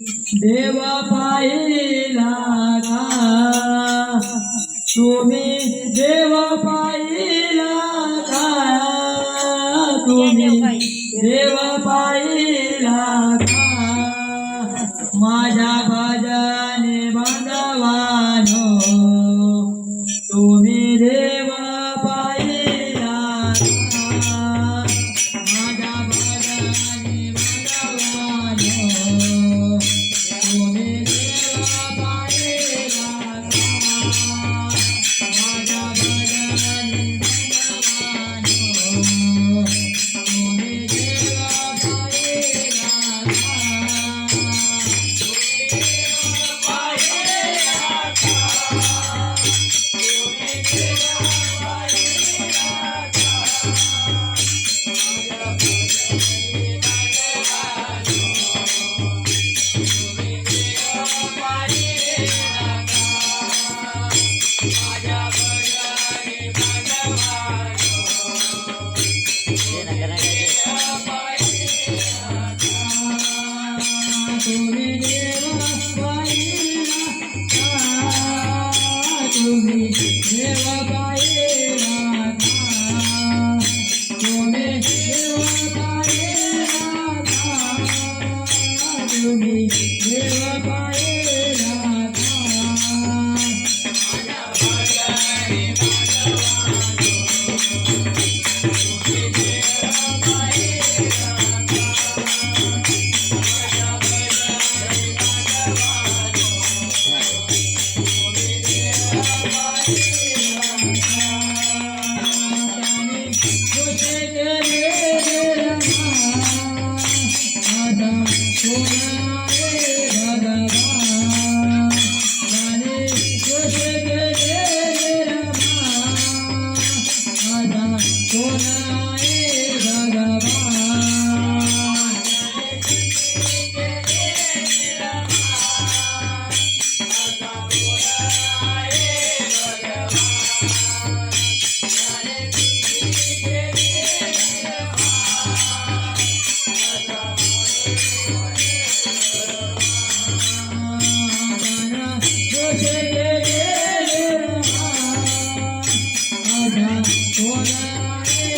देवा पाहिला तुम्ही देवा पाहिला तुम्ही देवा पाहिला माझ्या भजने भगवानो तुम्ही देव 祝你 What